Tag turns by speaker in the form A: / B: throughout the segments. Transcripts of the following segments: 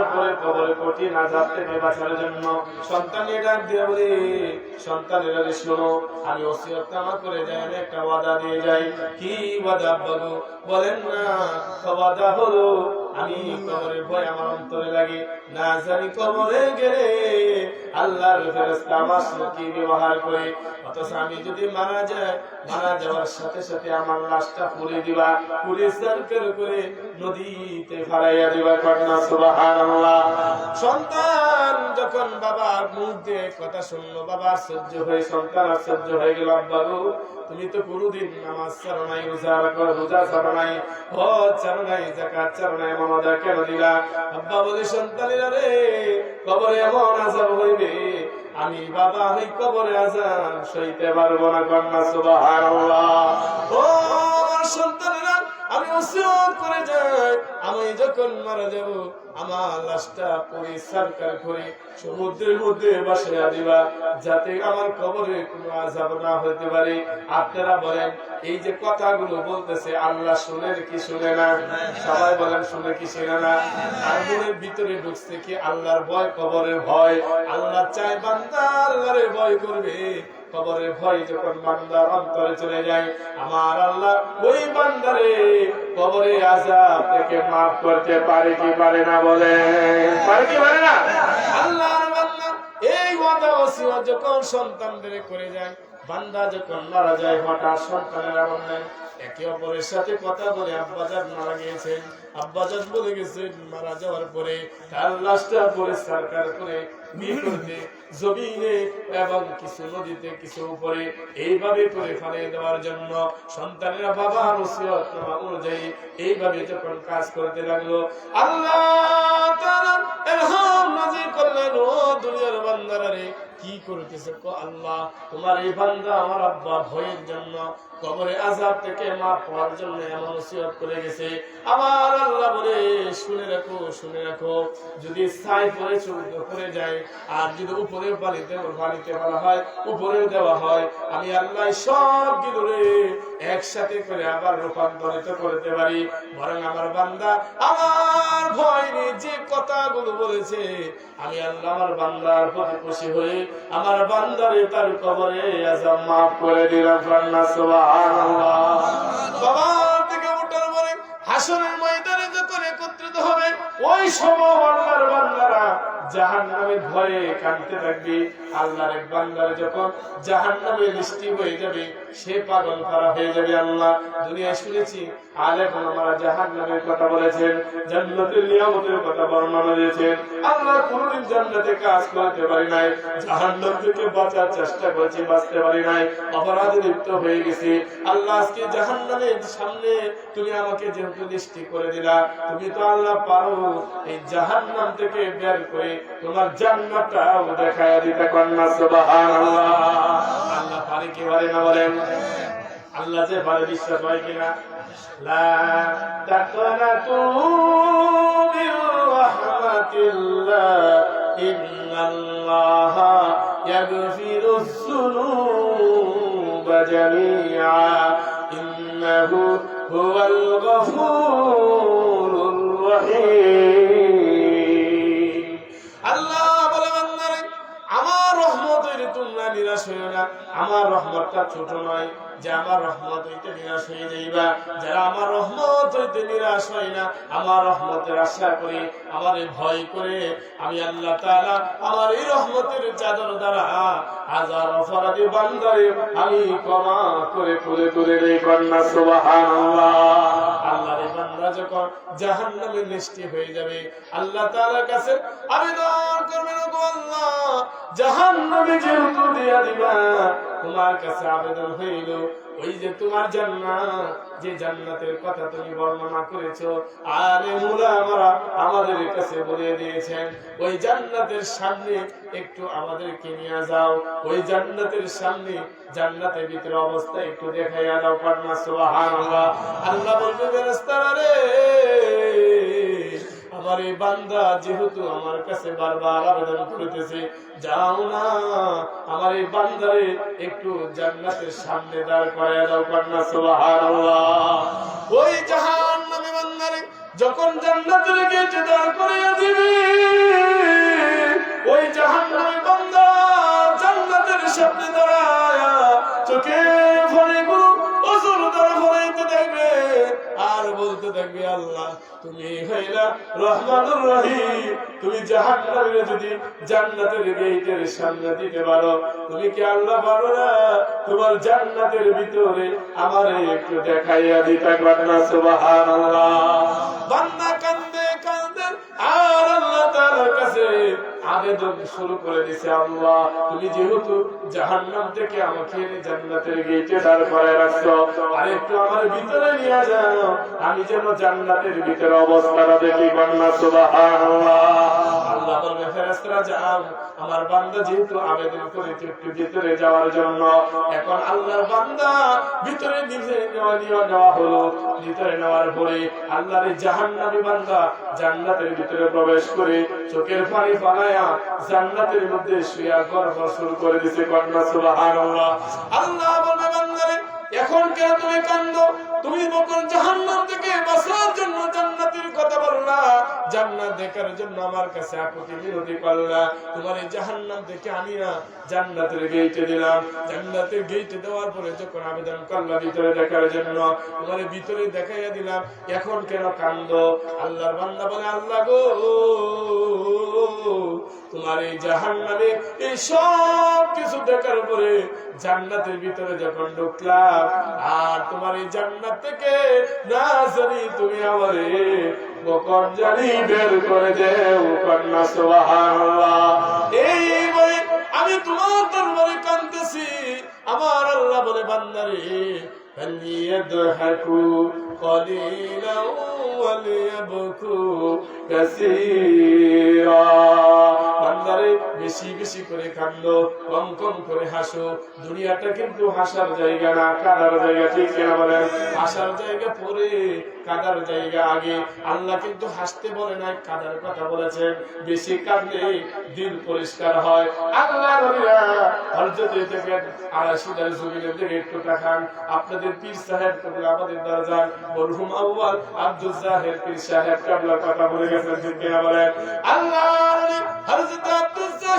A: যাওয়ার পরে কবরে কঠিন আজাদ থেকে বাঁচার জন্য সন্তান ডাক দিয়ে বলি, সন্তানেরা শোনো, আমি ওসিয়তনামা করে যাই, আমি একটা ওয়াদা দিয়ে যাই। কি ওয়াদা বলো বলেন না, ওয়াদা হলো আমি কবরের ভয় আমার অন্তরে লাগে। না জানি কবরে গেলে আল্লাহর ফেরেশতা আমার ব্যবহার করে। অথচ আমি যদি মারা যায় মারা যাওয়ার সাথে সাথে আমার লাশটা পুড়ে দিবা। পুড়ে সার্কেল করে নদীতে দিবা কন্যা, সুবহানাল্লাহ। সন্তান যখন বাবার মুখ দিয়ে কথা শুনলো বাবার সহ্য হয়ে, সন্তান সহ্য হয়ে গেল বাবু তুমি তো কোনোদিন নামাজ ছাড়ো নাই, রোজা রোজা ছাড়ো নাই, হজ ছাড়ো নাই জাকাত ছাড়ো নাই মামাদা কেন দিলা আব্বা বলে সন্তানেরা রে, কবরে এমন আজাব হইবে। আমি বাবা হই কবরে আজাব সইতে পারব না কন্যা, সুবহানাল্লাহ। ও আমার সন্তানেরা, আমি করে যাই। আমি যখন মারা যাব, আমার লাশটা পুরি সরকার করে সমুদ্রের মধ্যে বাসায় দিবা, যাতে আমার কবরে কোনো আজাব না হতে পারে। আপনারা বলেন, এই যে কথাগুলো বলতেছে, আল্লাহ শুনেন কি শুনে না? সবাই বলেন, শুনে কি শুনে না? আর ভিতরে ঢুকছে কি আল্লাহর ভয়, কবরের ভয়? আল্লাহ চায় বান্দা আল্লাহরে ভয় করবে। কবরের ভয় যখন বান্দার অন্তরে চলে যায়, আমার আল্লাহ ওই বান্দারে কবরে আজাব থেকে মাফ করতে পারে কি পারে না বলে। পারে কি পারে না? আল্লাহর বান্দা এই ওয়াদা ওসিয়ত যখন সন্তানদের করে যায়, বান্দা যখন মারা যায়, হঠাৎ সন্তানেরা বললেন, একে অপরের সাথে কথা বলে আব্বাজান মারা গিয়েছেন। আব্বাজান বলে গেছেন, মারা যাওয়ার পরে তার লাশটা পরে সরকার করে জমিনে এবং কিছু নদীতে, কিছু উপরে এইভাবে করে ফেলে দেওয়ার জন্য সন্তানেরা নামা অনুযায়ী এইভাবে যখন কাজ করতে লাগল, আল্লাহ করলেন, ও দুনিয়ার কি করতেছে আল্লাহ? তোমার এই বান্দা আমার আব্বা ভয়ের জন্য কবরে আজাব থেকে মা পাওয়ার জন্য এমন করে গেছে। আমার আল্লাহ বলে শুনে রাখো শুনে রাখো। যদি ছাই পরে চৌদ্দ করে যায়, আর যদি উপরে পানিতে পানিতে বলা হয় উপরেও দেওয়া হয়, আমি আল্লাহ সব রে একসাথে করে আবার রূপান্তরিত করতে পারি। বরং আমার বান্দা আমার ভয় নিয়ে যে কথাগুলো বলেছে, আমি আল্লাহ আমার বান্দার প্রতি খুশি হয়ে আমার বান্দারে তার কবরে আজাব মাফ করে দিলাম। সুবহানাল্লাহ। ওই সময় বান্দারা জাহান্নামে ভয়ে কাঁদতে থাকবে। আল্লাহর এক বান্দারে যখন জাহান্নামে লিস্টি হয়ে যাবে, সে পাগল করা হয়ে যাবে আল্লাহ। দুনিয়ায় শুনেছি আমরা কথা বলেছেন, জান্নাতের নিয়ামতের কথা বর্ণনা দিয়েছেন। আল্লাহ জান্নাতে কাজ করতে পারি নাই থেকে বাঁচার চেষ্টা করেছি, বাঁচতে পারি নাই, অপরাধে লিপ্ত হয়ে গেছি। আল্লাহ আজকে জাহান্নামের সামনে তুমি আমাকে যেহেতু দৃষ্টি করে দিলা, তুমি তো আল্লাহ পারো, এই জাহান্নাম থেকে বের করে তোমার জান্নাতটাও দেখায় দিতে কন্যা সুবহানাল্লাহ। আল্লাহ পারে কি পারে না বলেন? আল্লাহ যে পারে বিশ্বাস হয় কিনা? লা তাকনাতু মির রাহমাতিল্লাহ ইন্নাল্লাহা ইয়াগফিরুজ যুনুবা জামিআ, ইন্নাহু হুয়াল গফুরুর রহিম। তোমরা নিরাশ হইও না। আমার রহমতটা ছোট নয়, যে আমার রহমত হইতে নিরাশ হয়ে যাইবা। যারা আমার রহমত হইতে নিরাশ হয় না, আমার রহমতের আশা করে আমার ভয় করে, আমি আল্লাহ তাআলা আমার এই রহমতের চাদর দ্বারা হাজার অপরাধী বান্দারে আমি ক্ষমা করে করে করে কন্যা, সুবহানাল্লাহ। বান্দা যখন জাহান্নামে লিস্টি হয়ে যাবে, আল্লাহ তাআলার কাছে আবেদন করবেন আল্লাহ, জাহান্নামে যেহেতু দিয়া তোমার কাছে আবেদন হইল ওই যে তোমার জান্নাত, যে জান্নাতের কথা তুমি বর্ণনা করেছ আরে মুলামারা আমাদের কাছে বলে দিয়েছেন, ওই জান্নাতের সামনে একটু আমাদেরকে নিয়ে যাও, ওই জান্নাতের সামনে জান্নাতের ভিতরে অবস্থা একটু দেখাইয়া দাও, কন্যা, সুবহানাল্লাহ। আল্লাহ বলবে, ফেরেশতারা রে আমার এই বান্দা যেহেতু আমার কাছে বারবার আবেদন যাও না। আমার এই বান্দারে একটু জান্নাতের সামনে দাঁড় দাও সুবহানাল্লাহ। ওই জাহান বান্দারে, যখন জান্নাতের গেটে দাঁড় দিবি, ওই বান্দা জান্নাতের সামনে দাঁড়ায় চোখে ভরে তুমি হইলা রহমানুর রহিম। তুমি জাহান্নামে যদি জান্নাতের গেটের সামনে দিতে পারো, তুমি কি আল্লাহ পারো না? তোমার জান্নাতের ভিতরে আমার একটু দেখাইয়া দিতে কান্দে কান্দে আর আল্লাহ তাআলার কাছে আবেদন শুরু করে দিছে আল্লাহ। তুমি যেহেতু জাহান্নাম থেকে আমাকে জান্নাতের গেটে দাঁড় করে রাখছো আর একটু আমার ভিতরে নিয়ে যাও। আমি যেন জান্নাতের ভিতরে অবস্থাটা দেখি। বান্না সুবহানাল্লাহ। আমার বান্দা যেহেতু আবেদন করেছে একটু ভিতরে যাওয়ার জন্য, এখন আল্লাহর বান্দা ভিতরে নিজে নেওয়া হলো, ভিতরে নেওয়ার পরে বান্দা জান্নাতের ভিতরে প্রবেশ করে চোখের পানি জান্নাতের মধ্যে শুয়া শুরু করে দিছে, কন্যা আল্লাহ বান্দারে, এখন কেন তুমি কান্দ? তুমি যখন জাহান্নাম থেকে বাঁচার জন্য বললা জান্নাত দেখার জন্য আমার কাছে আপত্তি বিরতি করলা তোমার এই জাহান্নাম দেখে আমি না জান্নাতের গেইটে দিলাম। জান্নাতের গেইটে দেওয়ার পরে যখন আবেদন করলা ভিতরে দেখার জন্য, তোমার ভিতরে দেখাইয়া দিলাম, এখন কেন কান্দ? আল্লাহর বান্দা বলে, আল্লাহ গো! তোমার এই জাহান্নামে এই সব কিছু দেখার পরে জান্নাতের ভিতরে যখন ঢুকলাম, আর তোমার এই জান্নাত থেকে না জানি তুমি আমারে বকর জানি বের করে দেও আমি তোমার দরবারে কাঁদতেছি। আমার আল্লাহ বলে, বান্দারে فليضحكوا قليلا وليبكوا كثيرا. বেশি বেশি করে কান্দো কম কম করে হাসো। দুনিয়াটা কিন্তু হাসার জায়গা না, কাদার জায়গা, ঠিক কিনা বলেন? হাসার জায়গা পরে, কাদার জায়গা আগে। আল্লাহ কিন্তু হাসতে বলে নাই, কাদার কথা বলেছেন। বেশি কাঁদলে দিল পরিষ্কার হয়। আল্লাহ হযরত থেকে আড়াইশিটার জমিনের দিকে একটু তাকান, আপনাদের পীর সাহেব কবুল আমাদের দরজান মরহুম আউয়াল আব্দুল জাহের পীর সাহেব কাবলার কথা বলে গেছেন, ঠিক কিনা বলেন? আল্লাহ হযরত আব্দুল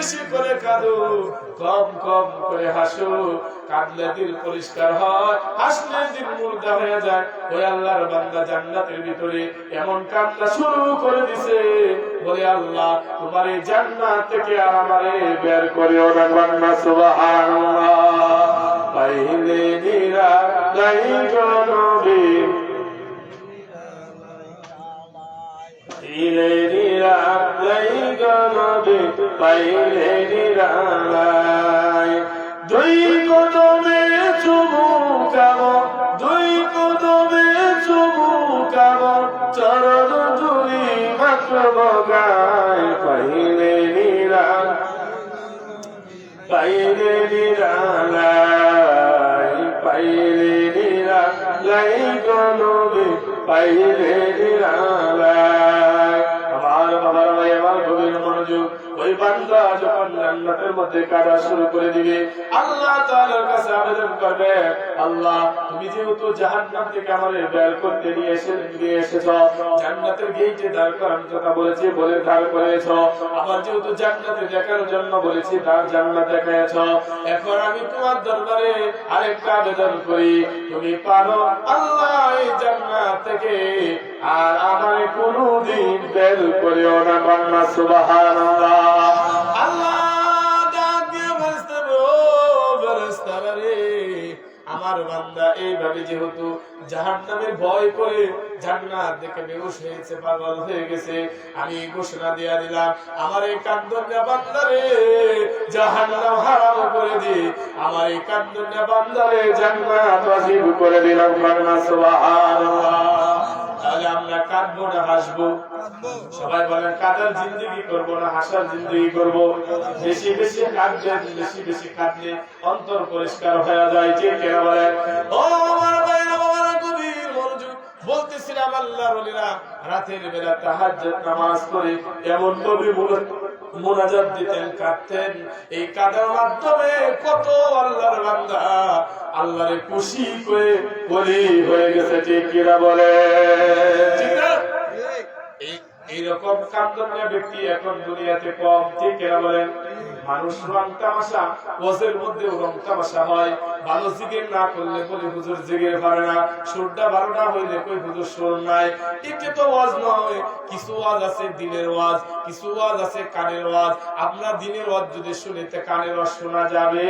A: বেশি করে কাঁদো। কম কম করে হাসো। কাঁদলে দিল পরিষ্কার হয়। হাসলে দিল মুর্দা হয়ে যায়। ওই আল্লাহর বান্দা জান্নাতের ভিতরে এমন কান্না শুরু করে দিছে। বলে, আল্লাহ, তোমার এই জান্নাত থেকে আর আমারে বের করিও না কান্না সুবহানাল্লাহ। পাইলে নিরা নাই গনবী পাইলে নিরা নাই গনবী পাইলে দুই কদমে চুমু কাম দুই কদমে চুমু কাম চরণ দুই মাত্র বগায়। পাইলে নিরা পাইলে নিরালাই পাইলে নিরালাই গনবে পাইলে বান্দা যখন জান্নাতের মধ্যে কাটা শুরু করে দিবে, আল্লাহ তাআলার কাছে আবেদন করবে, আল্লাহ, তুমি যেহেতু জাহান্নাম থেকে আমাদের বের করতে নিয়ে এসে, নিয়ে এসেছ, জান্নাতের গেটে দাঁড় কথা বলেছি, বলে দাঁড় করেছ আবার যেহেতু জান্নাতে দেখার জন্য বলেছি জান্নাত এখন আমি তোমার দরবারে আরেকটা আবেদন করি, তুমি পারো আল্লাহ থেকে আর আমার কোনদিন বের করিও না কন্যা সুবহানাল্লাহ। আমার বান্দা, এইভাবে যেহেতু জাহান্নামের ভয় করে জান্নাত দেখে বেহুশ হয়েছে, পাগল হয়ে গেছে, আমি ঘোষণা দিয়া দিলাম, আমার এই কান্দন্যা বান্দারে জাহান্নাম হারাম করে দি, আমার এই কান্দন্যা বান্দারে জান্নাত ওয়াজিব করে দিলাম সুবহানাল্লাহ। তাহলে আমরা কাঁদবো না হাসবো। সবাই বলেন, কাদার জিন্দগি করব না, হাসার জিন্দগি করব। বেশি বেশি কাঁদলে, বেশি বেশি কাঁদলে অন্তর পরিষ্কার হয়ে যায় যে কেনা বলেন? বলতেছিলাম আল্লাহ রাতের বেলা তাহাজ্জুদ নামাজ করে এমন কবি বলে মোনাজাত দিতেন, কাঁদতেন। এই কাঁদার মাধ্যমে কত আল্লাহর বান্দা আল্লাহরে খুশি করে বলি হয়ে গেছে, ঠিক কিনা বলে? এইরকম কান্দনীয় ব্যক্তি এখন দুনিয়াতে কম, ঠিক কিনা বলেন? মানুষ রং তামাশা, ওয়াজের মধ্যে রং তামাশা হয়। ভালো জিগের না করলে কই হুজুর জিগের পারে না। সুরটা বারোটা হইলে কই হুজুর সুর নাই। এতে তো ওয়াজ নয়, কিছু ওয়াজ আছে দিনের ওয়াজ, কিছু ওয়াজ আছে কানের ওয়াজ। আপনার দিনের ওয়াজ যদি শুনেতে কানের ওয়াজ শোনা যাবে?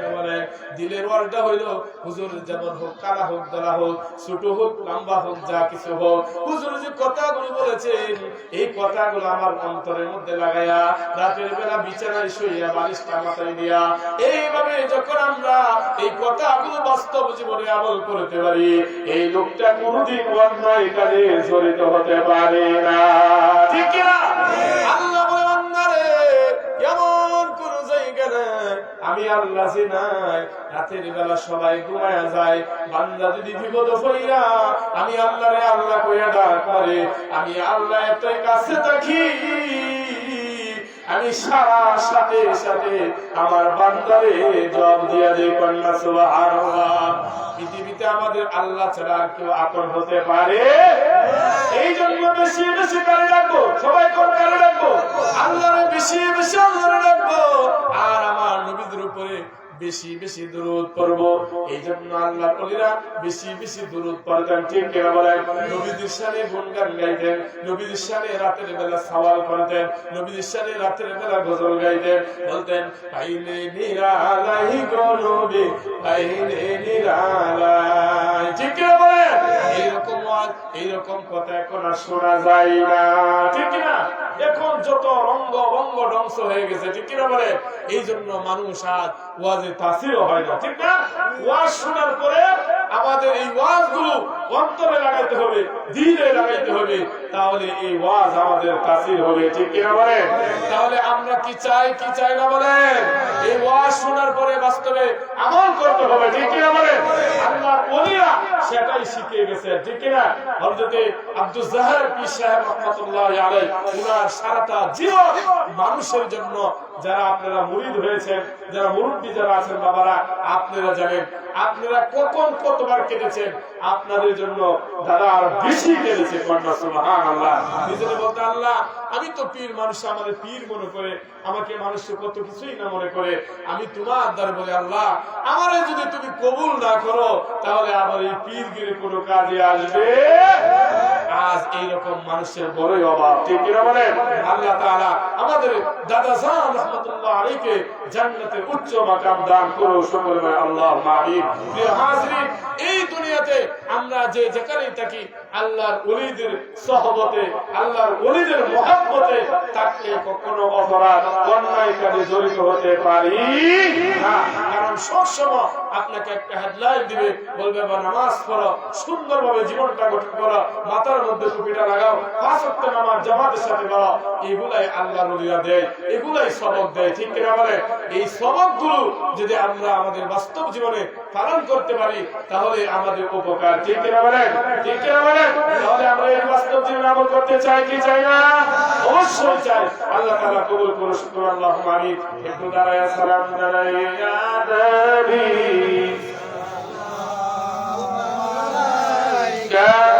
A: কিনা? দিলের ওয়াজটা হইল হুজুর যেমন হোক কালা হোক দলা হোক ছোট হোক লম্বা হোক যা কিছু হোক। হুজুর যে কথাগুলো বলেছেন এই কথাগুলো আমার অন্তরের মধ্যে লাগাইয়া রাতের বেলা বিছানায় শুইয়া বালিশটা মাথায় দিয়া এইভাবে যখন আমরা এই কথাগুলো বাস্তব জীবনে আমল করতে পারি এই লোকটা কোনোদিন অন্যায় কাজে জড়িত হতে পারে না। ঠিক কিনা? আমি আল্লাহ যে নাই রাতের বেলা সবাই ঘুমায়া যায়। বান্দা যদি বিপদ হইয়া আমি আল্লাহরে আল্লাহ কইয়া ডাক করে আমি আল্লাহ এতই কাছে থাকি, আমি সারা সাথে সাথে আমার বান্দারে জব দিয়া দেই কন্যা আমাদের আল্লাহ ছাড়া আর কেউ আপন হতে পারে? এই জন্য বেশি বেশি কারে ডাকবো। সবাই কোন কারে ডাকবো? আল্লাহরে বেশি বেশি আল্লাহরে ডাকবো। আর আমার নবীদের উপরে বেশি বেশি দূরত পড়ব। এই জন্য আল্লাহ বলিরা বেশি বেশি দূরত পড়তেন ঠিক কেনা বলেন? নবীদের গাইতেন নবীদের রাতের বেলা সওয়াল করতেন নবীদের রাতের বেলা গজল গাইতেন বলতেন পাইলে নিরালাই গো নবী পাইলে নিরালাই। ঠিক কেনা বলেন? এইরকম এইরকম কথা এখন আর শোনা যায় না। ঠিক না এখন যত রঙ্গ বঙ্গ ধ্বংস হয়ে গেছে, ঠিক কিনা বলে? এই জন্য মানুষ আজ ওয়াজে তাসিরও হয় না, ঠিক না? ওয়াজ শোনার পরে আমাদের এই ওয়াজগুলো অন্তরে লাগাইতে হবে ধীরে লাগাইতে হবে। তাহলে এই ওয়াজ আমাদের কাছে হবে, ঠিক কিনা বলে তাহলে আমরা কি চাই কি চাই না বলেন? এই ওয়াজ শোনার পরে বাস্তবে আমল করতে হবে, ঠিক কিনা বলে আল্লাহর ওলিরা সেটাই শিখে গেছে, ঠিক কিনা? হযরতে আব্দুল সাহেব উনার সারাটা জীবন মানুষের জন্য যারা আপনারা মুরিদ হয়েছেন, যারা মুরব্বী যারা আছেন বাবারা, আপনারা জানেন, আপনারা কখন কতবার কেটেছেন আপনাদের জন্য দাদা আরও বেশি কেঁদেছে কন্যা বলতে আল্লাহ, আমি তো পীর, মানুষ আমাদের পীর মনে করে, আমাকে মানুষ কত কিছুই না মনে করে। আমি তোমার দ্বার বলে, আল্লাহ, আমার যদি তুমি কবুল না করো, তাহলে আমার এই পীর গিরে কোনো কাজে আসবে। আজ এইরকম মানুষের বড়ই অভাব। ঠিক কিনা বলেন? আল্লাহ তাআলা আমাদের দাদা জান রহমাতুল্লাহ আলাইকে জান্নাতের উচ্চ মাকাম দান করো সকলে আল্লাহ এই দুনিয়াতে আমরা যে যেখানেই থাকি, আল্লাহর ওলিদের সহবতে, আল্লাহর ওলিদের মহব্বতে থাকলে কখনো অপরাধ অন্যায় কাজে জড়িত হতে পারি না। কারণ সবসময় আপনাকে একটা হেডলাইন দিবে, বলবে বা নামাজ পড়ো, সুন্দরভাবে জীবনটা গঠন করো, মাথার মধ্যে টুপিটা লাগাও, পাঁচ ওয়াক্ত নামাজ জামাতের সাথে পড়ো। এগুলাই আল্লাহর ওলিরা দেয়, এগুলাই সবক দেয়, ঠিক কিনা বলে? এই সবকগুলো যদি আমরা আমাদের বাস্তব জীবনে পালন করতে পারি, তাহলে আমাদের উপকার, ঠিক কিনা বলেন ঠিক কিনা বলেন তাহলে আমরা এই বাস্তব জীবনে আমল করতে চাই, কি চাই না? অবশ্যই চাই। আল্লাহ তাআলা কবুল করুন শুকর আল্লাহ মালিক একটু দাঁড়ায় সালাম জানাই, ইয়া নবী كان